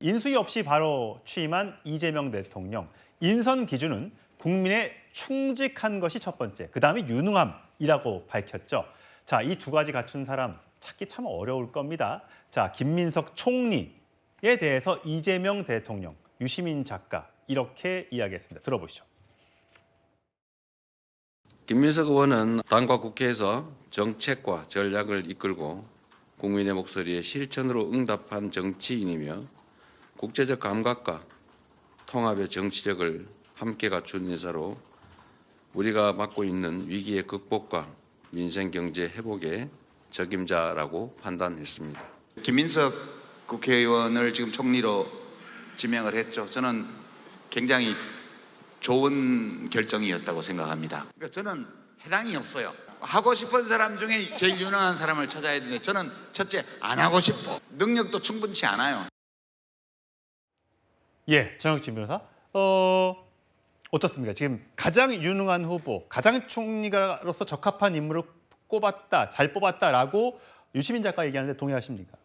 인수위 없이 바로 취임한 이재명 대통령 인선 기준은 국민에 충직한 것이 첫 번째, 그 다음에 유능함이라고 밝혔죠. 자, 이 두 가지 갖춘 사람 찾기 참 어려울 겁니다. 자, 김민석 총리에 대해서 이재명 대통령, 유시민 작가 이렇게 이야기했습니다. 들어보시죠. 김민석 의원은 당과 국회에서 정책과 전략을 이끌고 국민의 목소리에 실천으로 응답한 정치인이며 국제적 감각과 통합의 정치력을 함께 갖춘 인사로 우리가 맡고 있는 위기의 극복과 민생 경제 회복의 적임자라고 판단했습니다. 김민석 국회의원을 지금 총리로 지명을 했죠. 저는 굉장히 좋은 결정이었다고 생각합니다. 그러니까 저는 해당이 없어요. 하고 싶은 사람 중에 제일 유능한 사람을 찾아야 되는데 저는 첫째 안 하고 싶어. 능력도 충분치 않아요. 예, 정혁진 변호사. 어, 어떻습니까? 지금 가장 유능한 후보, 가장 총리가로서 적합한 인물을 꼽았다, 잘 뽑았다라고 유시민 작가 얘기하는데 동의하십니까?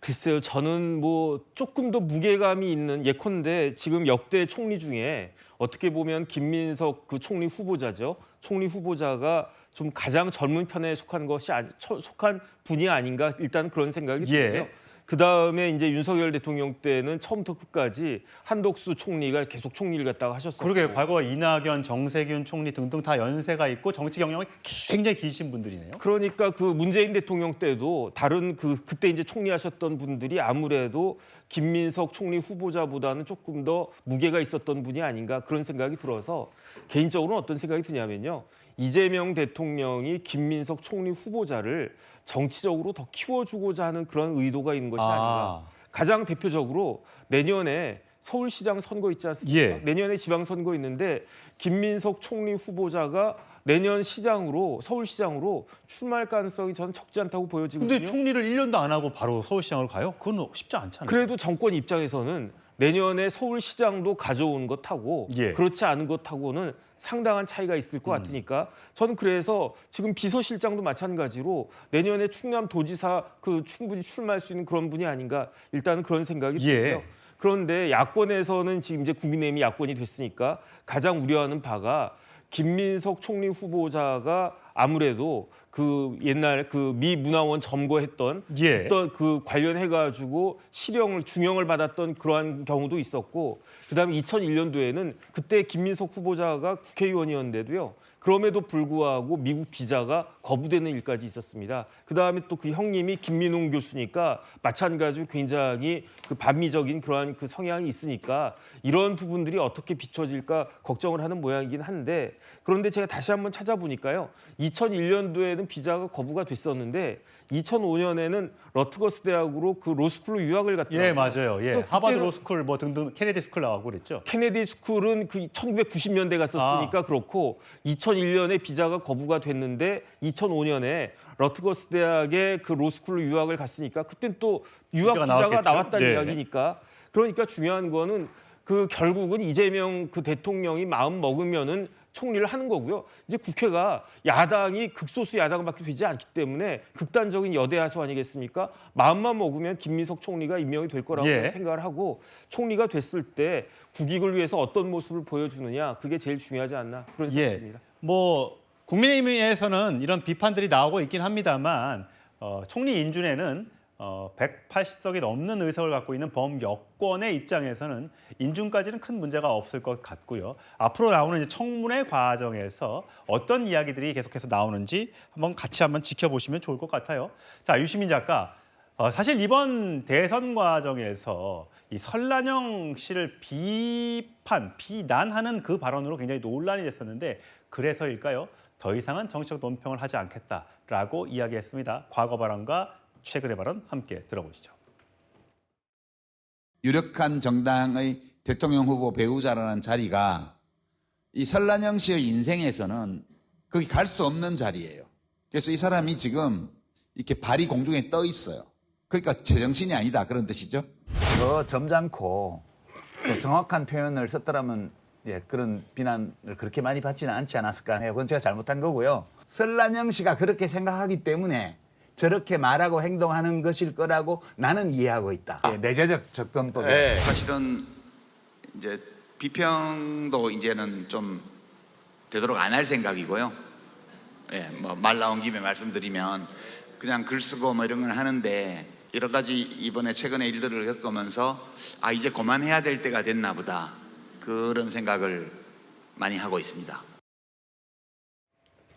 글쎄요, 저는 뭐 조금 더 무게감이 있는 예컨대 지금 역대 총리 중에 어떻게 보면 김민석 그 총리 후보자죠. 총리 후보자가 좀 가장 젊은 편에 속한 것이 처- 속한 분이 아닌가 일단 그런 생각이 예. 들고요. 그 다음에 이제 윤석열 대통령 때는 처음부터 끝까지 한덕수 총리가 계속 총리를 갖다가 하셨었고 그러게 과거 이낙연, 정세균 총리 등등 다 연세가 있고 정치 경력이 굉장히 기신 분들이네요. 그러니까 그 문재인 대통령 때도 다른 그 그때 이제 총리하셨던 분들이 아무래도 김민석 총리 후보자보다는 조금 더 무게가 있었던 분이 아닌가 그런 생각이 들어서 개인적으로는 어떤 생각이 드냐면요. 이재명 대통령이 김민석 총리 후보자를 정치적으로 더 키워주고자 하는 그런 의도가 있는 것이 아닌가. 가장 대표적으로 내년에 서울시장 선거 있지 않습니까? 예. 내년에 지방선거 있는데 김민석 총리 후보자가 내년 시장으로 서울시장으로 출마할 가능성이 저는 적지 않다고 보여지거든요. 근데 총리를 1년도 안 하고 바로 서울시장을 가요? 그건 쉽지 않잖아요. 그래도 정권 입장에서는 내년에 서울시장도 가져오는 것하고 예. 그렇지 않은 것하고는 상당한 차이가 있을 음. 것 같으니까 저는 그래서 지금 비서실장도 마찬가지로 내년에 충남 도지사 그 충분히 출마할 수 있는 그런 분이 아닌가 일단은 그런 생각이 예. 들고요. 그런데 야권에서는 지금 이제 국민의힘이 야권이 됐으니까 가장 우려하는 바가 김민석 총리 후보자가 아무래도 그 옛날 그 미 문화원 점거했던 예. 어떤 그 관련해 가지고 실형을 중형을 받았던 그러한 경우도 있었고 그다음에 2001년도에는 그때 김민석 후보자가 국회의원이었는데도요. 그럼에도 불구하고 미국 비자가 거부되는 일까지 있었습니다. 그다음에 또 그 형님이 김민웅 교수니까 마찬가지로 굉장히 그 반미적인 그러한 그 성향이 있으니까 이런 부분들이 어떻게 비춰질까 걱정을 하는 모양이긴 한데 그런데 제가 다시 한번 찾아보니까요. 2001년도에는 비자가 거부가 됐었는데 2005년에는 러트거스 대학으로 그 로스쿨로 유학을 갔더라고요. 예, 맞아요. 예. 또 하버드 로스쿨 뭐 등등 케네디 스쿨 나가고 그랬죠. 케네디 스쿨은 그 1990년대 갔었으니까 아. 그렇고 2001년에 비자가 거부가 됐는데 2005년에 러트거스 대학의 그 로스쿨로 유학을 갔으니까 그땐 또 유학 비자가 나왔겠죠? 나왔다는 네. 이야기니까 그러니까 중요한 거는 그 결국은 이재명 그 대통령이 마음 먹으면은 총리를 하는 거고요. 이제 국회가 야당이 극소수 야당밖에 되지 않기 때문에 극단적인 여대 하수 아니겠습니까? 마음만 먹으면 김민석 총리가 임명이 될 거라고 예. 생각을 하고 총리가 됐을 때 국익을 위해서 어떤 모습을 보여주느냐 그게 제일 중요하지 않나 그런 예. 생각입니다. 뭐 국민의힘에서는 이런 비판들이 나오고 있긴 합니다만 어, 총리 인준에는 어, 180석이 넘는 의석을 갖고 있는 범여권의 입장에서는 인준까지는 큰 문제가 없을 것 같고요. 앞으로 나오는 이제 청문회 과정에서 어떤 이야기들이 계속해서 나오는지 한번 같이 한번 지켜보시면 좋을 것 같아요. 자, 유시민 작가. 어, 사실 이번 대선 과정에서 이 설란영 씨를 비판, 비난하는 그 발언으로 굉장히 논란이 됐었는데 그래서일까요? 더 이상은 정치적 논평을 하지 않겠다라고 이야기했습니다. 과거 발언과 최근의 발언 함께 들어보시죠. 유력한 정당의 대통령 후보 배우자라는 자리가 이 설란영 씨의 인생에서는 거기 갈 수 없는 자리예요. 그래서 이 사람이 지금 이렇게 발이 공중에 떠 있어요. 그러니까 제정신이 아니다 그런 뜻이죠. 더 점잖고 또 정확한 표현을 썼더라면 예, 그런 비난을 그렇게 많이 받지는 않지 않았을까 해요. 그건 제가 잘못한 거고요. 설란영 씨가 그렇게 생각하기 때문에 저렇게 말하고 행동하는 것일 거라고 나는 이해하고 있다. 예, 내재적 접근법에 네. 사실은 이제 비평도 이제는 좀 되도록 안 할 생각이고요. 예, 뭐 말 나온 김에 말씀드리면 그냥 글 쓰고 뭐 이런 건 하는데 여러 가지 이번에 최근에 일들을 겪으면서 아 이제 그만해야 될 때가 됐나 보다 그런 생각을 많이 하고 있습니다.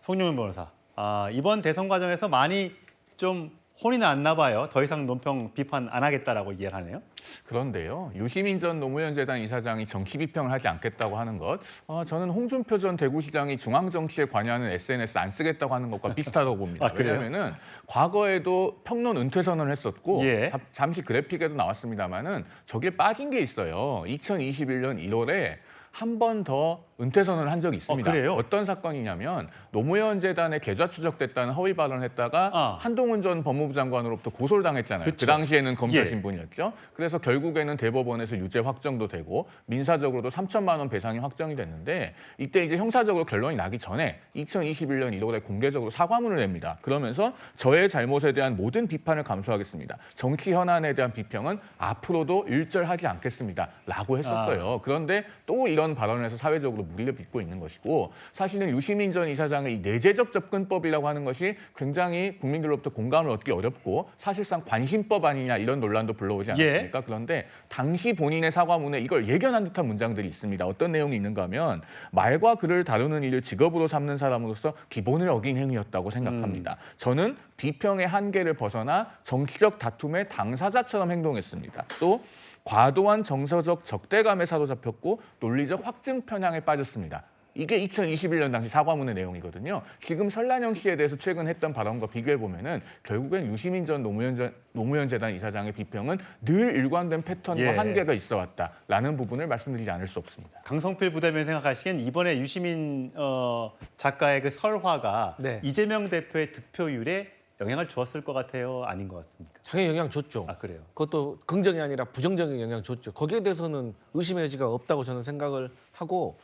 송영훈 변호사, 아, 이번 대선 과정에서 많이 좀 혼이 났나 봐요. 더 이상 논평 비판 안 하겠다라고 이해를 하네요. 그런데요, 유시민 전 노무현 재단 이사장이 정치 비평을 하지 않겠다고 하는 것, 어, 저는 홍준표 전 대구시장이 중앙 정치에 관여하는 SNS 안 쓰겠다고 하는 것과 비슷하다고 봅니다. 아? 왜냐하면은 과거에도 평론 은퇴 선언을 했었고 예. 잠- 잠시 그래픽에도 나왔습니다만은 저길 빠진 게 있어요. 2021년 1월에 한 번 더 은퇴 선언을 한 적이 있습니다. 어, 그래요? 어떤 사건이냐면 노무현 재단에 계좌 추적됐다는 허위 발언을 했다가 아. 한동훈 전 법무부 장관으로부터 고소를 당했잖아요. 그쵸. 그 당시에는 검사 예. 신분이었죠. 그래서 결국에는 대법원에서 유죄 확정도 되고 민사적으로도 3천만 원 배상이 확정이 됐는데 이때 이제 형사적으로 결론이 나기 전에 2021년 1월에 공개적으로 사과문을 냅니다. 그러면서 저의 잘못에 대한 모든 비판을 감수하겠습니다. 정치 현안에 대한 비평은 앞으로도 일절하지 않겠습니다.라고 했었어요. 그런데 또 이런 발언을 해서 사회적으로 무리를 빚고 있는 것이고 사실은 유시민 전 이사장의 이 내재적 접근법이라고 하는 것이 굉장히 국민들로부터 공감을 얻기 어렵고 사실상 관심법 아니냐 이런 논란도 불러오지 예. 않았습니까? 그런데 당시 본인의 사과문에 이걸 예견한 듯한 문장들이 있습니다. 어떤 내용이 있는가 하면 말과 글을 다루는 일을 직업으로 삼는 사람으로서 기본을 어긴 행위였다고 생각합니다. 저는 비평의 한계를 벗어나 정치적 다툼의 당사자처럼 행동했습니다. 또 과도한 정서적 적대감에 사로잡혔고 논리적 확증 편향에 빠졌습니다. 이게 2021년 당시 사과문의 내용이거든요. 지금 설란영 씨에 대해서 최근 했던 발언과 비교해 보면은 결국엔 유시민 전 노무현 전 노무현 재단 이사장의 비평은 늘 일관된 패턴과 예. 한계가 있어 왔다라는 부분을 말씀드리지 않을 수 없습니다. 강성필 부대변인 생각하시기엔 이번에 유시민 어, 작가의 그 설화가 네. 이재명 대표의 득표율에 영향을 주었을 것 같아요? 아닌 것 같습니까? 당연히 영향 줬죠. 아 그래요? 그것도 긍정이 아니라 부정적인 영향 줬죠. 거기에 대해서는 의심의 여지가 없다고 저는 생각을 하고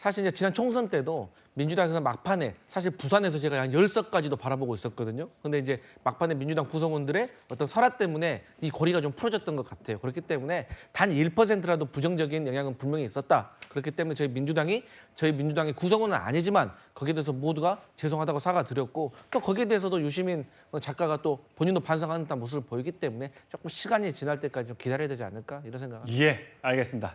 사실 이제 지난 총선 때도 민주당에서 막판에 사실 부산에서 제가 한 열석까지도 바라보고 있었거든요. 근데 이제 막판에 민주당 구성원들의 어떤 설화 때문에 이 고리가 좀 풀어졌던 것 같아요. 그렇기 때문에 단 1%라도 부정적인 영향은 분명히 있었다. 그렇기 때문에 저희 민주당이 저희 민주당의 구성원은 아니지만 거기에 대해서 모두가 죄송하다고 사과드렸고 또 거기에 대해서도 유시민 작가가 또 본인도 반성하는 모습을 보이기 때문에 조금 시간이 지날 때까지 좀 기다려야 되지 않을까 이런 생각을 예, 알겠습니다.